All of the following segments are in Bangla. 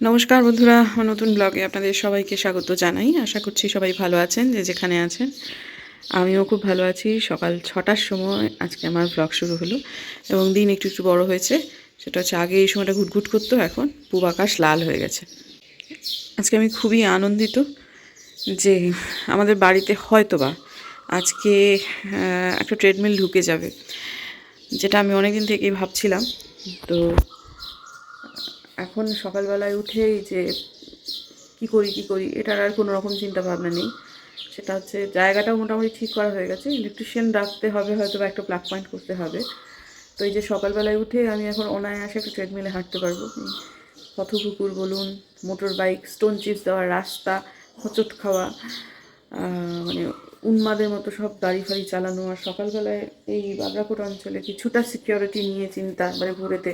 নমস্কার বন্ধুরা আমার নতুন ব্লগে আপনাদের সবাইকে স্বাগত জানাই। আশা করছি সবাই ভালো আছেন, যে যেখানে আছেন। আমিও খুব ভালো আছি। সকাল ছটার সময় আজকে আমার ব্লগ শুরু হলো এবং দিন একটু একটু বড় হয়েছে। সেটা হচ্ছে আগে এই সময়টা ঘুটঘুট করতো, এখন পূব আকাশ লাল হয়ে গেছে। আজকে আমি খুবই আনন্দিত যে আমাদের বাড়িতে হয়তো বা আজকে একটা ট্রেডমিল ঢুকে যাবে, যেটা আমি অনেকদিন থেকেই ভাবছিলাম। তো এখন সকালবেলায় উঠেই যে কি করি কি করি, এটার আর কোনো রকম চিন্তা ভাবনা নেই। সেটা হচ্ছে জায়গাটাও মোটামুটি ঠিক করা হয়ে গেছে। ইলেকট্রিশিয়ান ডাকতে হবে, হয়তো বা একটা প্লাগ পয়েন্ট করতে হবে। তো এই যে সকালবেলায় উঠে আমি এখন অনায়াসে একটা ট্রেডমিলে হাঁটতে পারব। এই পথকুকুর বলুন মোটর বাইক স্টোন চিপস দেওয়ার রাস্তা, হচট খাওয়া মানে উন্মাদের মতো সব গাড়ি ফাড়ি চালানো। আর সকালবেলায় এই বাবরাকোট অঞ্চলে কিছুটা সিকিউরিটি নিয়ে চিন্তা মানে ভোরেতে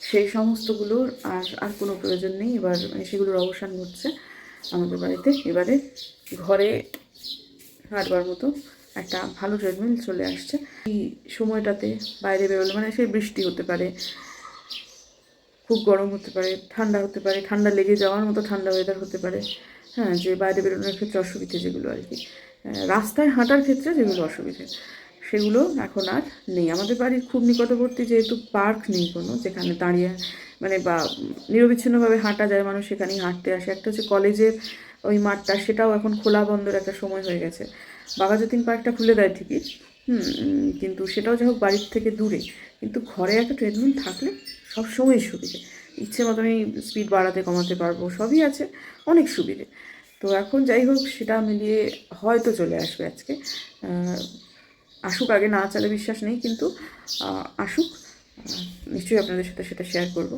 সেই সমস্তগুলোর আর আর কোনো প্রয়োজন নেই। এবার মানে সেগুলোর অবসান ঘটছে আমাদের বাড়িতে। এবারে ঘরে হাঁটবার মতো একটা ভালো ট্রেডমিল চলে আসছে। এই সময়টাতে বাইরে বেরোলে মানে সেই বৃষ্টি হতে পারে, খুব গরম হতে পারে, ঠান্ডা হতে পারে, ঠান্ডা লেগে যাওয়ার মতো ঠান্ডা ওয়েদার হতে পারে। হ্যাঁ যে বাইরে বেরোনোর ক্ষেত্রে অসুবিধে যেগুলো আর কি। রাস্তায় হাঁটার ক্ষেত্রে যেগুলো অসুবিধে। সেগুলো এখন আর নেই। আমাদের বাড়ির খুব নিকটবর্তী যেহেতু পার্ক নেই কোনো, যেখানে দাঁড়িয়ে মানে বা নিরবিচ্ছিন্নভাবে হাঁটা যায়, মানুষ সেখানেই হাঁটতে আসে। একটা হচ্ছে কলেজের ওই মাঠটা, সেটাও এখন খোলা বন্ধের একটা সময় হয়ে গেছে। বাবা যতীন পার্কটা খুলে দেয় ঠিকই, হুম, কিন্তু সেটাও যাই হোক বাড়ির থেকে দূরে। কিন্তু ঘরে একটা ট্রেডমিল থাকলে সব সবসময় সুবিধে। ইচ্ছে মতনই স্পিড বাড়াতে, কমাতে পারব, সবই আছে, অনেক সুবিধে। তো এখন যাই হোক, সেটা মিলিয়ে হয়তো চলে আসবে আজকে। আসুক, আগে না চালে বিশ্বাস নেই, কিন্তু আসুক নিশ্চয়ই আপনাদের সাথে সেটা শেয়ার করব।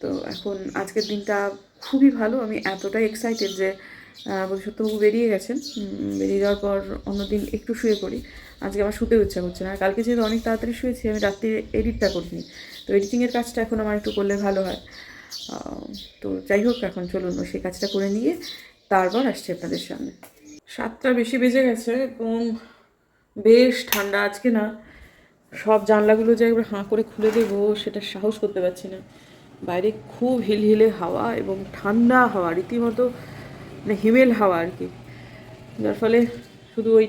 তো এখন আজকের দিনটা খুবই ভালো, আমি এতটাই এক্সাইটেড যে সত্যবাবু বেরিয়ে গেছেন। বেরিয়ে যাওয়ার পর অন্যদিন একটু শুয়ে পড়ি। আজকে আমার শুতে ইচ্ছা করছে না। কালকে যেহেতু অনেক তাড়াতাড়ি শুয়েছি, আমি রাত্রি এডিটটা করিনি। তো এডিটিংয়ের কাজটা এখন আমার একটু করলে ভালো হয়। তো যাই হোক, এখন চলুন সেই কাজটা করে নিয়ে, তারপর আসছি আপনাদের সামনে। সাতটা বেশি বেজে গেছে এবং বেশ ঠান্ডা আজকে না। সব জানলাগুলো যে একবার হাঁ করে খুলে দেবো, সেটা সাহস করতে পারছি না। বাইরে খুব হিলহিলে হাওয়া এবং ঠান্ডা হাওয়া, রীতিমতো মানে হিমেল হাওয়া আর কি। যার ফলে শুধু ওই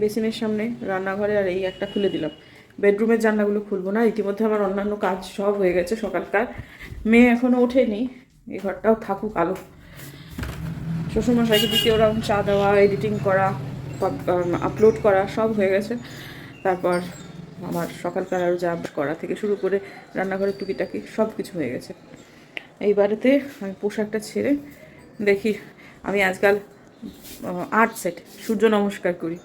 বেসিনের সামনে, রান্নাঘরে আর এই একটা খুলে দিলাম। বেডরুমের জানলাগুলো খুলবো না, ইতিমধ্যে আমার অন্যান্য কাজ সব হয়ে গেছে সকালকার। মেয়ে এখনও ওঠেনি এই ঘরটাও থাকুক আলো। শ্বশুরমশাইকে দ্বিতীয় রাউন্ড চা দেওয়া এডিটিং করা আপলোড করা সব হয়ে গেছে। তারপর আমার সকালকার আরও যা করা থেকে শুরু করে রান্নাঘরের টুকিটাকি সব কিছু হয়ে গেছে। এই বাড়িতে আমি পোশাকটা ছেড়ে দেখি, আমি আজকাল আর্ট সেট সূর্য নমস্কার করি।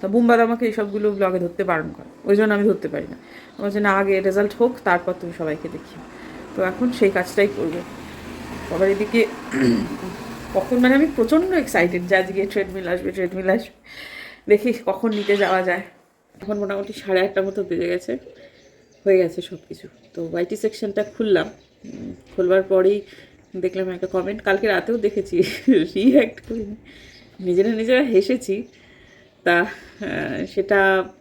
তা বুম্বাদ আমাকে এইসবগুলো ব্লগে ধরতে বারণ করে। ওই জন্য আমি ধরতে পারি না। আমার জন্য আগে রেজাল্ট হোক, তারপর তুমি সবাইকে দেখি তো এখন সেই কাজটাই করব। সবার এদিকে কখন মানে আমি প্রচণ্ড এক্সাইটেড যে আজকে ট্রেডমিল আসবে ট্রেডমিল আসবে। দেখি কখন নিতে যাওয়া যায়। এখন মোটামুটি সাড়ে আটটার মতো বেজে গেছে। হয়ে গেছে সব কিছু তো ওয়াইটি সেকশনটা খুললাম। খুলবার পরেই দেখলাম একটা কমেন্ট কালকে রাতেও দেখেছি। রিঅ্যাক্ট করিনি। নিজেরা নিজেরা হেসেছি। তা সেটা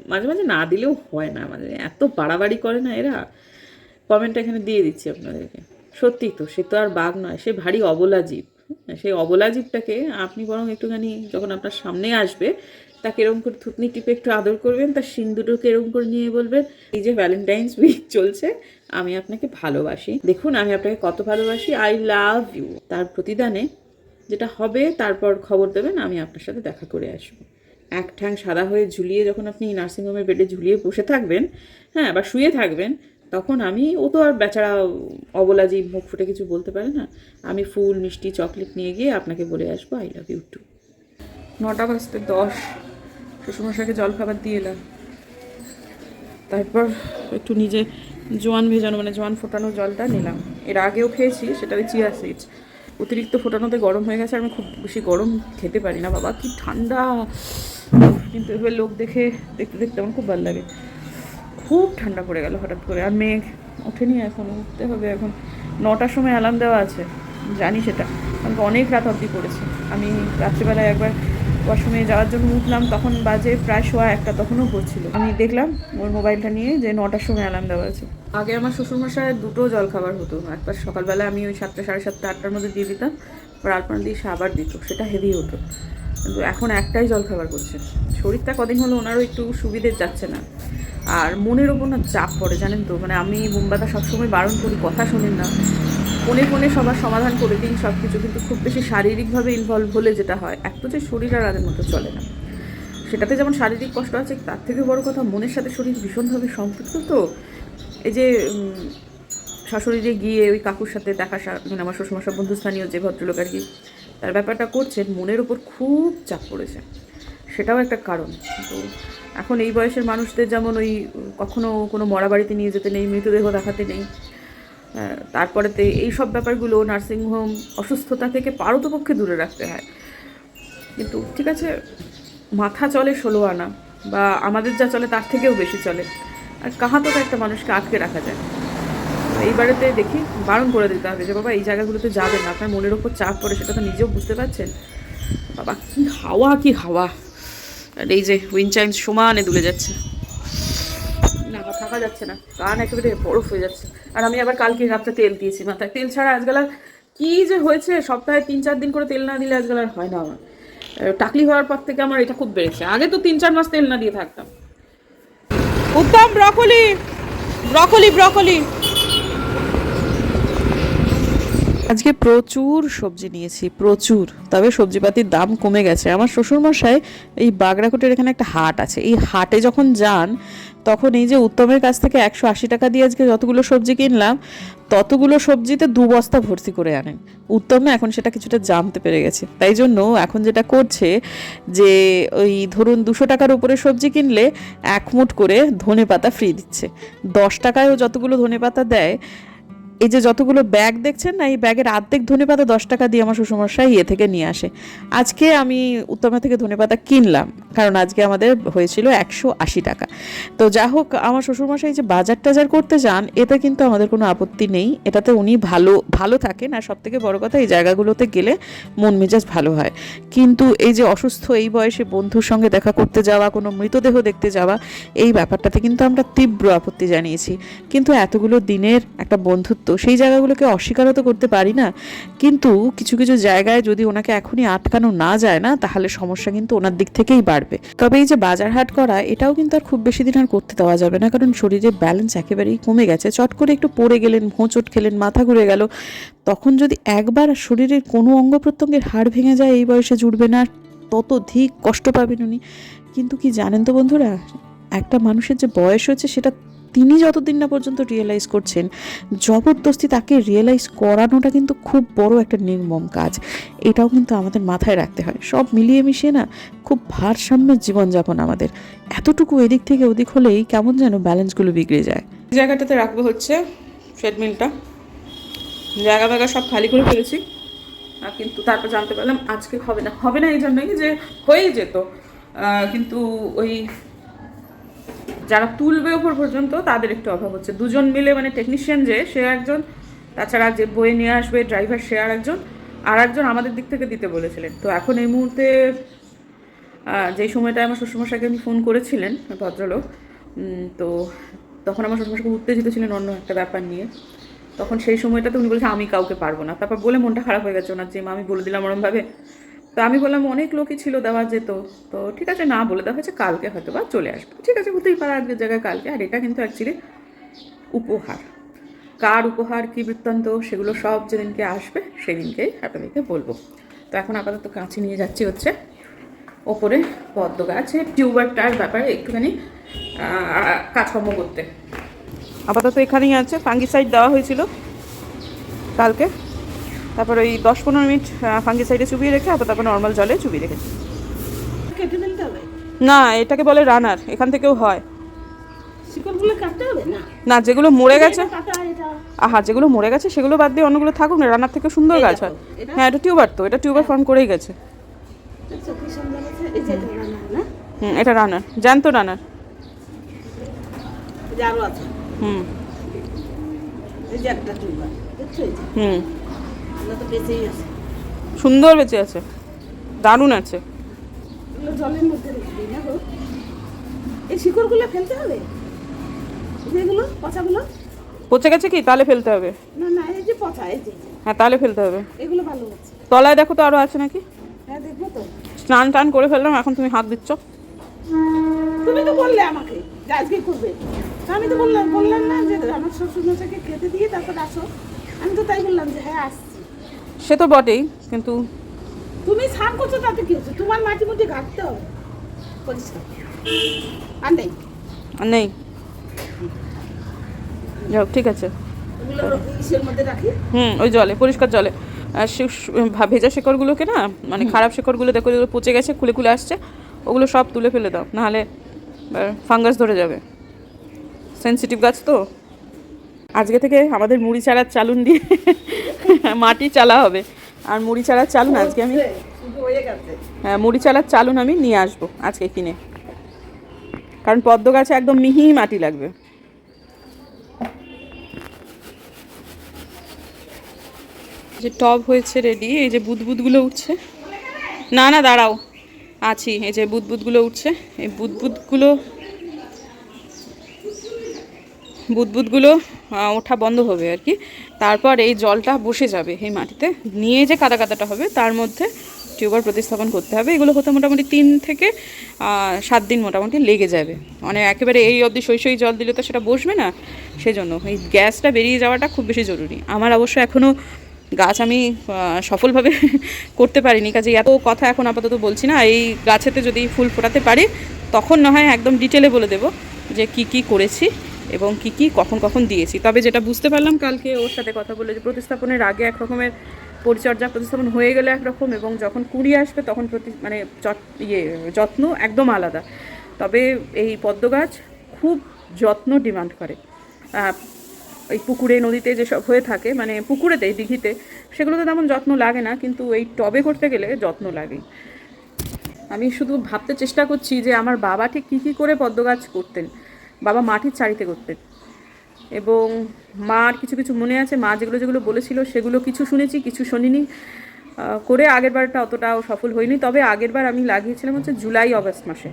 মাঝে মাঝে না দিলেও হয় না। মানে এত বাড়াবাড়ি করে না এরা। কমেন্টটা এখানে দিয়ে দিচ্ছি আপনাদেরকে। সত্যি তো, সে তো আর বাঘ নয়। সে ভারী অবলা জীব। সেই অবলা জীবটাকে আপনি বরং একটুখানি যখন আপনার সামনে আসবে, তাকে এরকম করে থুতনি টিপে একটু আদর করবেন, তার সিন্দুরকে এরকম করে নিয়ে বলবেন, এই যে ভ্যালেন্টাইন্স উইক চলছে, আমি আপনাকে ভালোবাসি। দেখুন, আমি আপনাকে কত ভালোবাসি আই লাভ ইউ তার প্রতিদানে যেটা হবে, তারপর খবর দেবেন, আমি আপনার সাথে দেখা করে আসব। এক ঠ্যাং সাদা হয়ে ঝুলিয়ে যখন আপনি নার্সিংহোমের বেডে ঝুলিয়ে বসে থাকবেন হ্যাঁ বা শুয়ে থাকবেন তখন আমি, ও তো আর বেচারা অবলা জীব মুখ ফুটে কিছু বলতে পারে না। আমি ফুল, মিষ্টি, চকলেট নিয়ে গিয়ে আপনাকে বলে আসব আই লাভ ইউ টু নটা বাজতে দশ। শ্বশুরমশাইকে জল খাবার দিয়ে এলাম। তারপর একটু নিজে জোয়ান ভেজানো মানে জোয়ান ফোটানো জলটা নিলাম। এর আগেও খেয়েছি, সেটা ওই চিয়া সিডস অতিরিক্ত ফোটানোতে গরম হয়ে গেছে আমি খুব বেশি গরম খেতে পারি না। বাবা, কি ঠান্ডা। কিন্তু এবার লোক দেখে, দেখতে দেখতে আমার খুব ভালো লাগে। খুব ঠান্ডা পড়ে গেল হঠাৎ করে। আর মেঘ ওঠেনি এখন, উঠতে হবে এখন। নটার সময় অ্যালার্ম দেওয়া আছে, জানি সেটা। কারণ অনেক রাত অবধি পড়েছে। আমি রাত্রিবেলায় একবার ওয়াশরুমে যাওয়ার জন্য উঠলাম, তখন বাজে প্রায় সোয়া একটা তখনও পড়ছিল। আমি দেখলাম ওর মোবাইলটা নিয়ে যে নটার সময় অ্যালার্ম দেওয়া আছে। আগে আমার শ্বশুরমশায় দুটো জল খাবার হতো। একবার সকালবেলা আমি ওই সাতটা, সাড়ে সাতটা, আটটার মধ্যে দিয়ে দিতাম। এবার আলপনা দিয়ে আবার দিত। সেটা হেভি হতো। এখন একটাই জল খাবার করছে শরীরটা কদিন হলো ওনারও একটু সুবিধে যাচ্ছে না। আর মনের ওপর না চাপ পড়ে, জানেন তো? মানে আমি মুম্বাইটা সবসময় বারণ করি, কথা শোনেন না। ফোনে ফোনে সবার সমাধান করে দিন সব কিছু কিন্তু খুব বেশি শারীরিকভাবে ইনভলভ হলে যেটা হয়, এক তো যে শরীর আর আগের মতো চলে না। সেটাতে যেমন শারীরিক কষ্ট আছে, তার থেকে বড় কথা মনের সাথে শরীর ভীষণভাবে সম্পৃক্ত তো। এই যে শাশুড়িরে গিয়ে ওই কাকুর সাথে দেখা মানে আমার শ্বশুরমশাই বন্ধুস্থানীয় যে ভদ্রলোক আর কি তার ব্যাপারটা করছেন, মনের ওপর খুব চাপ পড়েছে। সেটাও একটা কারণ। তো এখন এই বয়সের মানুষদের যেমন ওই কখনো কোনো মরা বাড়িতে নিয়ে যেতে নেই, মৃতদেহ দেখাতে নেই তারপরেতে এই সব ব্যাপারগুলো নার্সিংহোম অসুস্থতা থেকে পারতপক্ষে দূরে রাখতে হয়। কিন্তু ঠিক আছে, মাথা চলে ষোলো আনা, বা আমাদের যা চলে তার থেকেও বেশি চলে। আর কাহাতক একটা মানুষকে আটকে রাখা যায়। এইবারেতে দেখি বারণ করে দিতে হবে যে, বাবা, এই জায়গাগুলোতে যাবেন না। আপনার মনের ওপর চাপ পড়ে, সেটা তো নিজেও বুঝতে পারছেন? বাবা, কি হাওয়া কি হাওয়া। আর এই যে উইন্ড চাইন্স সমানে দুলে যাচ্ছে। না থাকা যাচ্ছে না। কান একেবারে বরফ হয়ে যাচ্ছে। আর আমি আবার কালকে রাত্রে তেল দিয়েছি মাথায়। তেল ছাড়া আজকাল আর কি যে হয়েছে, সপ্তাহে তিন চার দিন করে তেল না দিলে আজকাল আর হয় না আমার। টাকলি হওয়ার পর থেকে আমার এটা খুব বেড়েছে। আগে তো তিন চার মাস তেল না দিয়ে থাকতাম। উত্তম, ব্রকলি। Broccoli broccoli. আজকে প্রচুর সবজি নিয়েছি, প্রচুর। তবে সবজিপাতির দাম কমে গেছে। আমার শ্বশুরমশাই এই বাগড়াকোটের এখানে একটা হাট আছে। এই হাটে যখন যান, তখন এই যে উত্তমের কাছ থেকে একশো আশি টাকা দিয়ে আজকে যতগুলো সবজি কিনলাম, ততগুলো সবজিতে দু বস্তা ভর্তি করে আনেন। উত্তম না এখন সেটা কিছুটা জানতে পেরে গেছে। তাই জন্য এখন যেটা করছে যে, ওই ধরুন দুশো টাকার উপরে সবজি কিনলে এক মুঠ করে ধনে পাতা ফ্রি দিচ্ছে। দশ টাকায়ও যতগুলো ধনে পাতা দেয় এই যে যতগুলো ব্যাগ দেখছেন না, এই ব্যাগের অর্ধেক ধনেপাতা দশ টাকা দিয়ে আমার শ্বশুরমশাই ইয়ে থেকে নিয়ে আসে। আজকে আমি উত্তমা থেকে ধনেপাতা কিনলাম, কারণ আজকে আমাদের হয়েছিল একশো আশি টাকা। তো যা হোক, আমার শ্বশুরমশাই যে বাজার টাজার করতে যান, এতে কিন্তু আমাদের কোনো আপত্তি নেই। এটাতে উনি ভালো ভালো থাকেন। আর সব থেকে বড় কথা, এই জায়গাগুলোতে গেলে মন মেজাজ ভালো হয়। কিন্তু এই যে অসুস্থ, এই বয়সে বন্ধুর সঙ্গে দেখা করতে যাওয়া, কোনো মৃতদেহ দেখতে যাওয়া, এই ব্যাপারটাতে কিন্তু আমরা তীব্র আপত্তি জানিয়েছি। কিন্তু এতগুলো দিনের একটা বন্ধুত্ব সেই জায়গাগুলোকে অস্বীকারও তো করতে পারি না। কিন্তু কিছু কিছু জায়গায় যদি ওনাকে এখনই আটকানো না যায় না, তাহলে সমস্যা কিন্তু ওনার দিক থেকেই বাড়বে। তবে এই যে বাজার হাট করা, এটাও কিন্তু আর খুব বেশি দিন আর করতে দেওয়া যাবে না। কারণ শরীরের ব্যালেন্স একেবারেই কমে গেছে। চট করে একটু পড়ে গেলেন, হোঁচট খেলেন, মাথা ঘুরে গেল। তখন যদি একবার শরীরের কোনো অঙ্গ প্রত্যঙ্গের হাড় ভেঙে যায়, এই বয়সে জুড়বে না। ততধিক কষ্ট পাবেন উনি। কিন্তু কি জানেন তো বন্ধুরা, একটা মানুষের যে বয়স হচ্ছে সেটা তিনি যতদিন না পর্যন্ত রিয়েলাইজ করছেন, জবরদস্তি তাকে রিয়েলাইজ করানোটা কিন্তু খুব বড় একটা নির্মম কাজ। এটাও কিন্তু আমাদের মাথায় রাখতে হয়। সব মিলিয়ে মিশিয়ে না খুব ভারসাম্যের জীবনযাপন আমাদের। এতটুকু এদিক থেকে ওদিক হলেই কেমন যেন ব্যালেন্সগুলো বিগড়ে যায়। জায়গাটাতে রাখব হচ্ছে ট্রেডমিলটা জায়গা ফায়গা সব খালি করে ফেলেছি। আর কিন্তু তারপর জানতে পারলাম আজকে হবে না। হবে না এই জন্যই যে হয়ে যেত। কিন্তু ওই যারা তুলবে ওপর পর্যন্ত, তাদের একটু অভাব হচ্ছে। দুজন মিলে মানে টেকনিশিয়ান যে, সে একজন, তাছাড়া যে বয়ে নিয়ে আসবে ড্রাইভার সে আর একজন আর একজন আমাদের দিক থেকে দিতে বলেছিলেন। তো এখন এই মুহূর্তে যেই সময়টা আমার শ্বশুরমশাইকে আমি ফোন করেছিলেন, ভদ্রলোক তো তখন আমার শ্বশুরমশাইকে উত্তেজিত ছিলেন অন্য একটা ব্যাপার নিয়ে। তখন সেই সময়টাতে উনি বলেছে, আমি কাউকে পারব না। তারপর বলে মনটা খারাপ হয়ে গেছে ওনার যে আমি বলে দিলাম ওরমভাবে তো আমি বললাম, অনেক লোকই ছিল দেওয়া যেত। তো ঠিক আছে, না বলে দেওয়া হয়েছে, কালকে হয়তো বা চলে আসবে। ঠিক আছে, হতেই পারে আজকের জায়গায় কালকে, আর এটা কিন্তু অ্যাকচুয়ালি উপহার। কার উপহার, কী বৃত্তান্ত, সেগুলো সব যেদিনকে আসবে, সেদিনকেই আপনাদেরকে বলব। তো এখন আপাতত কাঁচি নিয়ে যাচ্ছি হচ্ছে ওপরে পদ্ম গাছে। টিউবারটার ব্যাপারে একটুখানি কাজকর্ম করতে। আপাতত এখানেই আছে, ফাঙ্গিসাইড দেওয়া হয়েছিল কালকে। তারপর ওই দশ পনেরো মিনিট ফাঙ্গি সাইডে চুবিয়ে রেখে আবার তারপর নর্মাল জলে চুবিয়ে রেখেছি। না এটাকে বলে রানার এখান থেকেও হয়। না। যেগুলো মরে গেছে আহা যেগুলো মরে গেছে সেগুলো বাদ দিয়ে অন্যগুলো থাকুক না রানার থেকে সুন্দর গাছ হয়। হ্যাঁ এটা টিউবার তো এটা টিউবার ফর্ম করেই গেছে। হুম এটা রানার জ্যান্ত রানার হুম। হুম। সুন্দর বেঁচে আছে। দারুণ আছে। জলের মধ্যে রেখে না গো এই শিকড়গুলো ফেলতে হবে? এই পচাগুলো? পচে গেছে কি? তাহলে ফেলতে হবে। না না এই যে পচা এই যে হ্যাঁ তাহলে ফেলতে হবে। এগুলো ভালো হচ্ছে। তলায় দেখো তো আরও আছে নাকি? হ্যাঁ দেখব তো। স্নান টান করে ফেললাম এখন তুমি হাত দিচ্ছ। তুমি তো বললে আমাকে যে আজকে করবে। আমি তো বললাম বললাম না যে আমার শ্বশুর মশাইকে খেতে দিয়ে তারপর আসো। আমি তো তাই বললাম যে হ্যাঁ আসছি। সে তো বটেই কিন্তু তুমি স্নান করছ তাতে কি হচ্ছে? তোমার মাটি মুটি ঘাটতে হবে। পরিষ্কার। আর নেই? আর নেই। যাক ঠিক আছে। হুম ওই জলে পরিষ্কার জলে। আর ভেজা শেকড়গুলোকে না মানে খারাপ শেকড়গুলো দেখো যেগুলো পচে গেছে খুলে খুলে আসছে ওগুলো সব তুলে ফেলে দাও নাহলে ফাঙ্গাস ধরে যাবে। সেনসিটিভ গাছ তো? আজকে থেকে আমাদের মুড়ি চারার চালুন দিয়ে মাটি চালা হবে। আর মুড়ি চারার চালুন আজকে আমি হয়ে মুড়ি চালার চালুন আমি নিয়ে আসব আজকে কিনে। কারণ পদ্ম গাছে একদম মিহি মাটি লাগবে। যে টব হয়েছে রেডি এই যে বুদবুদগুলো উঠছে। না না দাঁড়াও। আছি এই যে বুদবুদগুলো উঠছে। এই বুদবুদগুলো বুদবুদগুলো ওঠা বন্ধ হবে আর কি। তারপর এই জলটা বসে যাবে এই মাটিতে। নিয়ে যে কাদা কাদাটা হবে, তার মধ্যে টিউবার প্রতিস্থাপন করতে হবে। এগুলো হতে মোটামুটি তিন থেকে সাত দিন মোটামুটি লেগে যাবে। মানে একেবারে এই অবধি সই সই জল দিলে তো সেটা বসবে না। সেজন্য এই গ্যাসটা বেরিয়ে যাওয়াটা খুব বেশি জরুরি। আমার অবশ্য এখনও গাছ আমি সফলভাবে করতে পারিনি। কাজে এত কথা এখন আপাতত বলছি না। এই গাছেতে যদি ফুল ফোটাতে পারি, তখন না হয় একদম ডিটেলে বলে দেবো যে কি কি করেছি। এবং কি কি, কখন কখন দিয়েছি। তবে যেটা বুঝতে পারলাম কালকে ওর সাথে কথা বলে যে প্রতিস্থাপনের আগে এক রকমের পরিচর্যা প্রতিস্থাপন হয়ে গেলে একরকম এবং যখন কুড়ি আসবে তখন প্রতি মানে ইয়ে যত্ন একদম আলাদা। তবে এই পদ্ম গাছ খুব যত্ন ডিমান্ড করে। ওই পুকুরে, নদীতে যেসব হয়ে থাকে মানে পুকুরেতে, দিঘিতে, সেগুলোতে তেমন যত্ন লাগে না, কিন্তু এই টবে করতে গেলে যত্ন লাগে। আমি শুধু ভাবতে চেষ্টা করছি যে আমার বাবা ঠিক কী কী করে পদ্ম গাছ করতেন। বাবা মাটির চারিতে করতেন। এবং মার কিছু কিছু মনে আছে? মা যেগুলো যেগুলো বলেছিল সেগুলো কিছু শুনেছি কিছু শুনিনি। করে আগের বারটা অতটাও সফল হয়নি। তবে আগের বার আমি লাগিয়েছিলাম হচ্ছে জুলাই অগস্ট মাসে।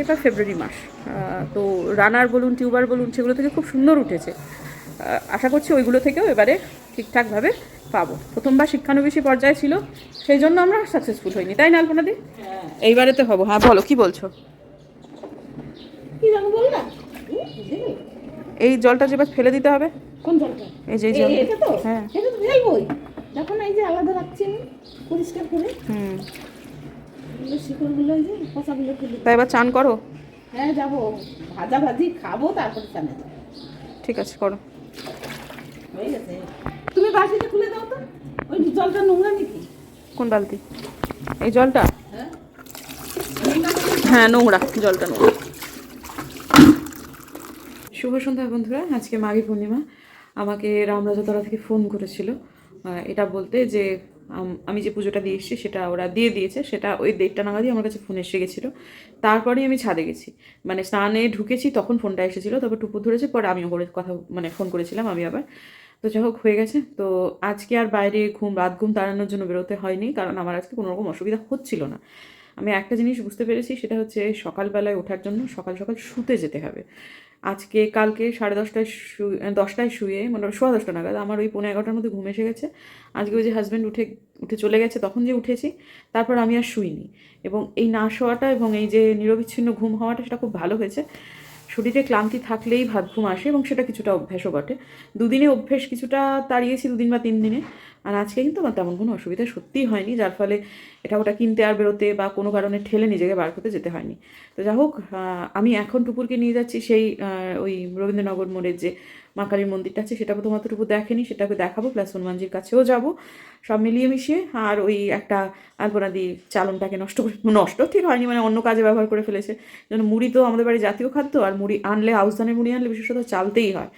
এবার ফেব্রুয়ারি মাস। তো রানার বলুন টিউবার বলুন সেগুলো থেকে খুব সুন্দর উঠেছে। আশা করছি ওইগুলো থেকেও এবারে ঠিকঠাকভাবে পাবো। প্রথমবার শিক্ষানবিশী পর্যায়ে ছিল সেই জন্য আমরা সাকসেসফুল হইনি। তাই না আলপনাদি? এইবারেতে হব। হ্যাঁ বলো কি বলছো? কি জানো বললা? এই জলটা যে ফেলে দিতে হবে। কোন জলটা? এই যে জল। এটা তো? হ্যাঁ। এটা তো ফেলবোই দেখো না এই যে আলাদা রাখছি আমি পরিষ্কার করে হুম। শিকড়গুলো এই যে পচাগুলো ফেলে তাই এবার চান করো। হ্যাঁ যাব। ভাজা ভাজি খাব তারপরে চানে যাব। ঠিক আছে করো। হয়ে গেছে। তুমি বাসিটা খুলে দাও তো। ওই জলটা নোংরা নাকি? কোন বালতি? এই জলটা? হ্যাঁ। হ্যাঁ নোংরা জলটা নোংরা। শুভ সন্ধ্যা বন্ধুরা, আজকে মাঘী পূর্ণিমা। আমাকে রামরাজাতলা থেকে ফোন করেছিল। এটা বলতে যে, আম- যে পুজোটা দিয়ে এসেছি সেটা ওরা দিয়ে দিয়েছে, সেটা ওই দেড়টা নাগাদই আমার কাছে ফোন এসে গেছিল। তারপরেই আমি ছাদে গেছি। মানে স্নানে ঢুকেছি, তখন ফোনটা এসেছিল, তবে টুপুর ধরেছে, পরে আমিও করে কথা মানে ফোন করেছিলাম, আমি আবার। তো যাই হোক, হয়ে গেছে। তো আজকে আর বাইরে ঘুম, রাত ঘুম তাড়ানোর জন্য বেরোতে হয়নি, কারণ আমার আজকে কোনো রকম অসুবিধা হচ্ছিল না। আমি একটা জিনিস বুঝতে পেরেছি, সেটা হচ্ছে সকালবেলায় ওঠার জন্য সকাল সকাল শুতে যেতে হবে। আজকে, কালকে সাড়ে দশটায় শুয়ে দশটায় শুয়ে মানে সোয়া দশটা নাগাদ আমার ওই পনেরো এগারোটার মধ্যে ঘুম এসে গেছে। আজকে ওই যে হাজব্যান্ড উঠে উঠে চলে গেছে, তখন যে উঠেছি, তারপর আমি আর শুইনি। এবং এই না শোয়াটা এবং এই যে নিরবিচ্ছিন্ন ঘুম হওয়াটা, সেটা খুব ভালো হয়েছে। শরীরে ক্লান্তি থাকলেই ভাত ঘুম আসে এবং সেটা কিছুটা অভ্যাসও বটে। দুদিনে অভ্যেস কিছুটা তাড়িয়েছি, দুদিন বা তিন দিনে। আর আজকে কিন্তু আমার তেমন কোনো অসুবিধা সত্যিই হয়নি, যার ফলে এটা ওটা কিনতে আর বেরোতে বা কোনো কারণে ঠেলে নিজেকে বার করতে যেতে হয়নি। তো যা হোক আমি এখন টুপুরকে নিয়ে যাচ্ছি সেই ওই রবীন্দ্রনগর মোড়ের যে মা কালীর মন্দিরটা আছে সেটা প্রথমত টুপুর দেখেনি, সেটাকে দেখাবো প্লাস হনুমানজির কাছেও যাব। সব মিলিয়ে মিশিয়ে আর ওই একটা আলপনাদি চালনটাকে নষ্ট করে, নষ্ট ঠিক হয়নি মানে অন্য কাজে ব্যবহার করে ফেলেছে। যেন মুড়ি তো আমাদের বাড়ি জাতীয় খাদ্য, আর মুড়ি আনলে আউশ ধানের মুড়ি আনলে বিশেষত চালতেই হয়।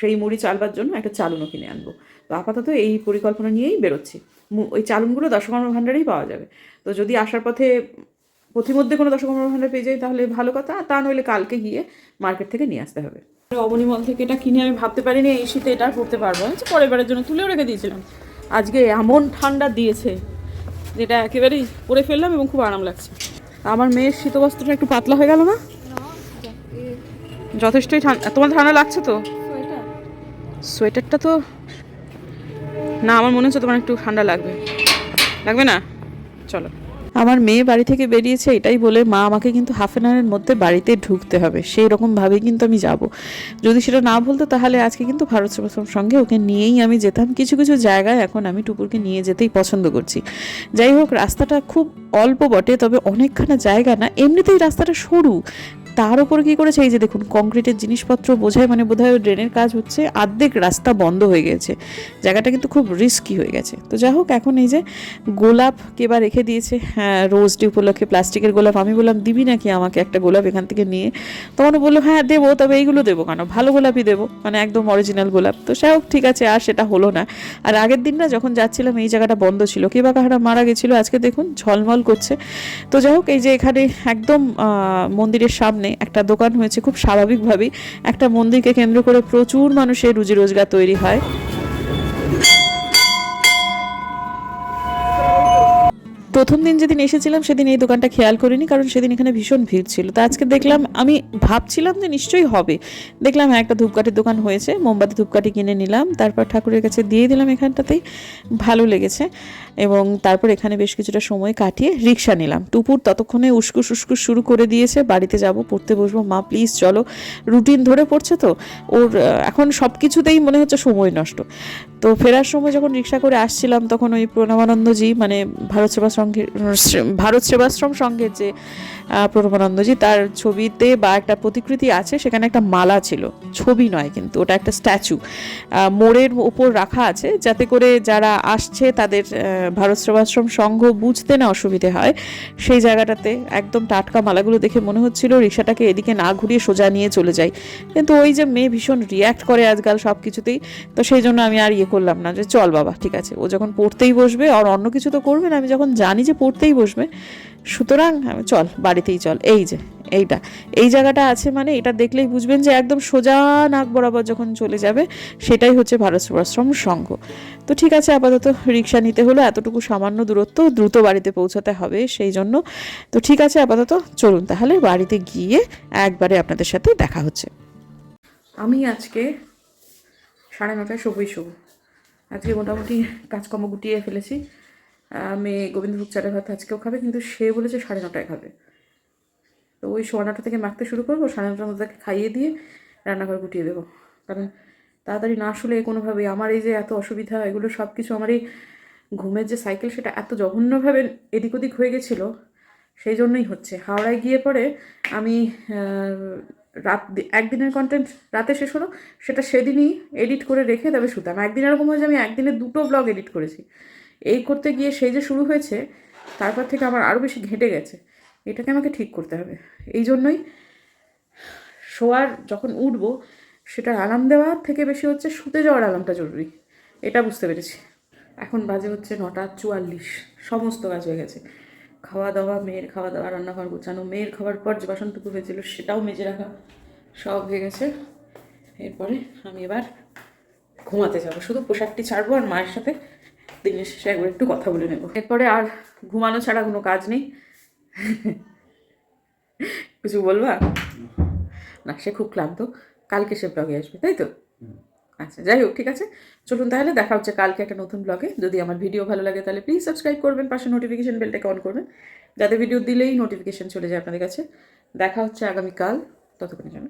সেই মুড়ি চালবার জন্য একটা চালনও কিনে আনব। তো আপাতত এই পরিকল্পনা নিয়েই বেরোচ্ছি। ওই চালুনগুলো দশকর্ম ভাণ্ডারেই পাওয়া যাবে। তো যদি আসার পথে পথিমধ্যে কোনো দশকর্ম ভাণ্ডার পেয়ে যাই তাহলে ভালো কথা তা নইলে কালকে গিয়ে মার্কেট থেকে নিয়ে আসতে হবে। অবনিমল থেকে এটা কিনে আমি ভাবতে পারিনি এই শীতে এটা আর পড়তে পারব আমি পরের বারের জন্য তুলেও রেখে দিয়েছিলাম। আজকে এমন ঠান্ডা দিয়েছে যেটা একেবারেই পরে ফেললাম এবং খুব আরাম লাগছে। আমার মেয়ের শীতবস্ত্রটা একটু পাতলা হয়ে গেল না? যথেষ্টই ঠান্ডা তোমার ঠান্ডা লাগছে তো? সোয়েটারটা তো না, আমার মনে হচ্ছে তোমার একটু ঠান্ডা লাগবে। লাগবে না? চলো। আমার মেয়ে বাড়ি থেকে বেরিয়েছে, এটাই বলে মা আমাকে কিন্তু হাফ অ্যান আওয়ারের মধ্যে বাড়িতে ঢুকতে হবে। সেই রকমভাবেই কিন্তু আমি যাব। যদি সেটা না বলতো তাহলে আজকে কিন্তু ভারত সেবাশ্রম সঙ্গে ওকে নিয়েই আমি যেতাম। কিছু কিছু জায়গায় এখন আমি টুপুরকে নিয়ে যেতেই পছন্দ করছি। যাই হোক, রাস্তাটা খুব অল্প বটে, তবে অনেকখানা জায়গা না, এমনিতেই রাস্তাটা সরু। তার উপর কি করেছে? এই যে দেখুন কংক্রিটের জিনিসপত্র বোঝায় মানে বোধহয় ড্রেনের কাজ হচ্ছে আর্ধেক রাস্তা বন্ধ হয়ে গেছে। জায়গাটা কিন্তু খুব রিস্কি হয়ে গেছে। তো যাই হোক, এখন এই যে গোলাপ কেবা রেখে দিয়েছে হ্যাঁ রোজ উপলক্ষে প্লাস্টিকের গোলাপ। আমি বললাম, দিবি নাকি আমাকে একটা গোলাপ এখান থেকে নিয়ে? তখন বলল হ্যাঁ দেবো, তবে এইগুলো দেবো কেন? ভালো গোলাপই দেবো মানে একদম অরিজিনাল গোলাপ। তো যাই হোক, ঠিক আছে, আর সেটা হলো না। আর আগের দিন না যখন যাচ্ছিলাম, এই জায়গাটা বন্ধ ছিল। কেবা কাহারা মারা গেছিল, আজকে দেখুন ঝলমল করছে। তো যাই হোক, এই যে এখানে একদম মন্দিরের সামনে একটা দোকান হয়েছে খুব স্বাভাবিকভাবেই। একটা মন্দিরকে কেন্দ্র করে প্রচুর মানুষের রুজি রোজগার তৈরি হয়। প্রথম দিন যেদিন এসেছিলাম, সেদিন এই দোকানটা খেয়াল করিনি, কারণ সেদিন এখানে ভীষণ ভিড় ছিল। তো আজকে দেখলাম, আমি ভাবছিলাম যে নিশ্চয়ই হবে। দেখলাম হ্যাঁ একটা ধূপকাঠির দোকান হয়েছে, মোমবাতি, ধূপকাঠি কিনে নিলাম, তারপর ঠাকুরের কাছে দিয়ে দিলাম এখানটাতেই। ভালো লেগেছে। এবং তারপর এখানে বেশ কিছুটা সময় কাটিয়ে রিক্সা নিলাম। টুপুর ততক্ষণে উস্কুস উস্কুস শুরু করে দিয়েছে, বাড়িতে যাব, পড়তে বসবো, মা প্লিজ চলো, রুটিন ধরে পড়ছে তো, ওর এখন সব কিছুতেই মনে হচ্ছে সময় নষ্ট। তো ফেরার সময় যখন রিক্সা করে আসছিলাম, তখন ওই প্রণবানন্দজি মানে ভারত সেবাশ্রমের ভারত সেবাশ্রম সংঘের যে প্রণবানন্দজি তার ছবিতে বা একটা প্রতিকৃতি আছে, সেখানে একটা মালা ছিল। ছবি নয় কিন্তু, ওটা একটা স্ট্যাচু। মোড়ের উপর রাখা আছে, যাতে করে যারা আসছে তাদের ভারত সেবাশ্রম সংঘ বুঝতে না অসুবিধে হয়। সেই জায়গাটাতে একদম টাটকা মালাগুলো দেখে মনে হচ্ছিল রিক্সাটাকে এদিকে না ঘুরিয়ে সোজা নিয়ে চলে যাই। কিন্তু ওই যে মেয়ে ভীষণ রিয়্যাক্ট করে আজকাল সব কিছুতেই তো সেই জন্য আমি আর ইয়ে করলাম না যে, চল বাবা, ঠিক আছে। ও যখন পড়তেই বসবে, আর অন্য কিছু তো করবে না, আমি যখন জানি যে পড়তেই বসবে। সুতরাং চল, বাড়িতেই চল। এই যে, এইটা। এই জায়গাটা আছে মানে এটা দেখলেই বুঝবেন যে একদম সোজা নাক বরাবর যখন চলে যাবে, সেটাই হচ্ছে ভারত সেবাশ্রম সংঘ। তো ঠিক আছে, আপাতত রিক্সা নিতে হলো, এতটুকু সামান্য দূরত্ব দ্রুত বাড়িতে পৌঁছাতে হবে সেই জন্য। তো ঠিক আছে, আপাতত চলুন তাহলে বাড়িতে গিয়ে একবারে আপনাদের সাথে দেখা হচ্ছে। আমি আজকে সাড়ে নটায় শোবই শোব। আজকে মোটামুটি কাজকর্ম গুটিয়ে ফেলেছি। মেয়ে গোবিন্দভোগ চালের ভাত আজকেও খাবে, কিন্তু সে বলেছে সাড়ে নটায় খাবে। তো ওই সোয়া নটা থেকে মাখতে শুরু করব, সাড়ে নটার মধ্যে তাকে খাইয়ে দিয়ে রান্নাঘর গুটিয়ে দেবো। কারণ তাড়াতাড়ি না আসলে কোনোভাবেই আমার এই যে এত অসুবিধা, এগুলো সব কিছু আমার এই ঘুমের যে সাইকেল সেটা এত জঘন্যভাবে এদিক ওদিক হয়ে গেছিল, সেই জন্যই হচ্ছে। হাওড়ায় গিয়ে পরে আমি রাত একদিনের কন্টেন্ট রাতে শেষ হলো, সেটা সেদিনই এডিট করে রেখে তবে শুতাম। একদিন এরকম হয় যে আমি একদিনে দুটো ব্লগ এডিট করেছি। এই করতে গিয়ে সেই যে শুরু হয়েছে, তারপর থেকে আমার আরও বেশি ঘেঁটে গেছে। এটাকে আমাকে ঠিক করতে হবে। এই জন্যই শোয়ার যখন উঠবো, সেটার আলাম দেওয়ার থেকে বেশি হচ্ছে শুতে যাওয়ার আলামটা জরুরি। এটা বুঝতে পেরেছি। এখন বাজে হচ্ছে নটা চুয়াল্লিশ। সমস্ত কাজ হয়ে গেছে। খাওয়া দাওয়া মেয়ের খাওয়া দাওয়া রান্নাঘর গোছানো, মেয়ের খাওয়ার পর যে বাসনটুকু হয়েছিল সেটাও মেজে রাখা সব হয়ে গেছে। এরপরে আমি এবার ঘুমাতে যাব। শুধু পোশাকটি ছাড়বো আর মায়ের সাথে দিনের শেষে একবার একটু কথা বলে নেব। এরপরে আর ঘুমানো ছাড়া কোনো কাজ নেই। কিছু বলবা? না সে খুব ক্লান্ত। কালকে সে ব্লগে আসবে তাই তো? আচ্ছা যাই হোক ঠিক আছে। চলুন তাহলে দেখা হচ্ছে কালকে একটা নতুন ব্লগে যদি আমার ভিডিও ভালো লাগে তাহলে প্লিজ সাবস্ক্রাইব করবেন পাশে নোটিফিকেশন বেলটাকে অন করবেন। যাতে ভিডিও দিলেই নোটিফিকেশন চলে যায় আপনাদের কাছে। দেখা হচ্ছে আগামীকাল। ততক্ষণের জন্য।